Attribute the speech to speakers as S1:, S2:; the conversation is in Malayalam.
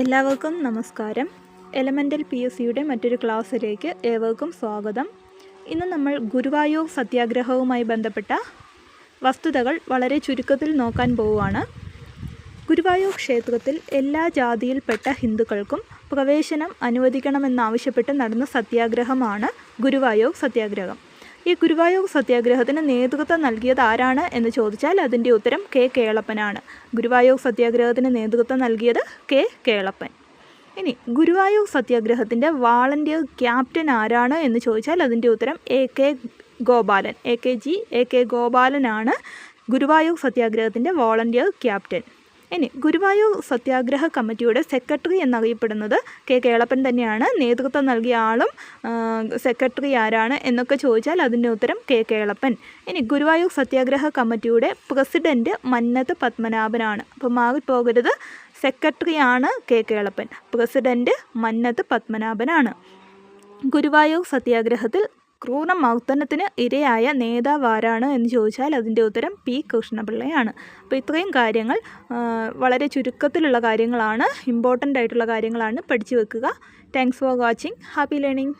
S1: എല്ലാവർക്കും നമസ്കാരം. എലമെന്റൽ പി എസ് സിയുടെ മറ്റൊരു ക്ലാസ്സിലേക്ക് ഏവർക്കും സ്വാഗതം. ഇന്ന് നമ്മൾ ഗുരുവായൂർ സത്യാഗ്രഹവുമായി ബന്ധപ്പെട്ട വസ്തുതകൾ വളരെ ചുരുക്കത്തിൽ നോക്കാൻ പോവുകയാണ്. ഗുരുവായൂർ ക്ഷേത്രത്തിൽ എല്ലാ ജാതിയിൽപ്പെട്ട ഹിന്ദുക്കൾക്കും പ്രവേശനം അനുവദിക്കണമെന്നാവശ്യപ്പെട്ട് നടന്ന സത്യാഗ്രഹമാണ് ഗുരുവായൂർ സത്യാഗ്രഹം. ഈ ഗുരുവായൂർ സത്യാഗ്രഹത്തിന് നേതൃത്വം നൽകിയത് ആരാണ് എന്ന് ചോദിച്ചാൽ അതിന്റെ ഉത്തരം കെ കേളപ്പനാണ്. ഗുരുവായൂർ സത്യാഗ്രഹത്തിന് നേതൃത്വം നൽകിയത് കെ കേളപ്പൻ. ഇനി ഗുരുവായൂർ സത്യാഗ്രഹത്തിന്റെ വാളണ്ടിയർ ക്യാപ്റ്റൻ ആരാണ് എന്ന് ചോദിച്ചാൽ അതിന്റെ ഉത്തരം A K Gopalan. A K G A K ഗോപാലനാണ് Guruvayur സത്യാഗ്രഹത്തിന്റെ വോളണ്ടിയർ ക്യാപ്റ്റൻ. ഇനി ഗുരുവായൂർ സത്യാഗ്രഹ കമ്മിറ്റിയുടെ സെക്രട്ടറി എന്നറിയപ്പെടുന്നത് കെ കേളപ്പൻ തന്നെയാണ്. നേതൃത്വം നൽകിയ ആളും സെക്രട്ടറി ആരാണ് എന്നൊക്കെ ചോദിച്ചാൽ അതിന്റെ ഉത്തരം കെ കേളപ്പൻ. ഇനി ഗുരുവായൂർ സത്യാഗ്രഹ കമ്മിറ്റിയുടെ പ്രസിഡന്റ് മന്നത്ത് പത്മനാഭനാണ്. അപ്പോൾ മാറിപ്പോകരുത് സെക്രട്ടറിയാണ് കെ കേളപ്പൻ. പ്രസിഡന്റ് മന്നത്ത് പത്മനാഭനാണ്. ഗുരുവായൂർ സത്യാഗ്രഹത്തിൽ ക്രൂരമർദ്ദനത്തിന് ഇരയായ നേതാവ് ആരാണ് എന്ന് ചോദിച്ചാൽ അതിന്റെ ഉത്തരം പി. കൃഷ്ണപിള്ളയാണ്. അപ്പോൾ ഇത്രയും കാര്യങ്ങൾ വളരെ ചുരുക്കത്തിലുള്ള കാര്യങ്ങളാണ് ഇമ്പോർട്ടന്റ് ആയിട്ടുള്ള കാര്യങ്ങളാണ് പഠിച്ചു വെക്കുക. Thanks for watching happy learning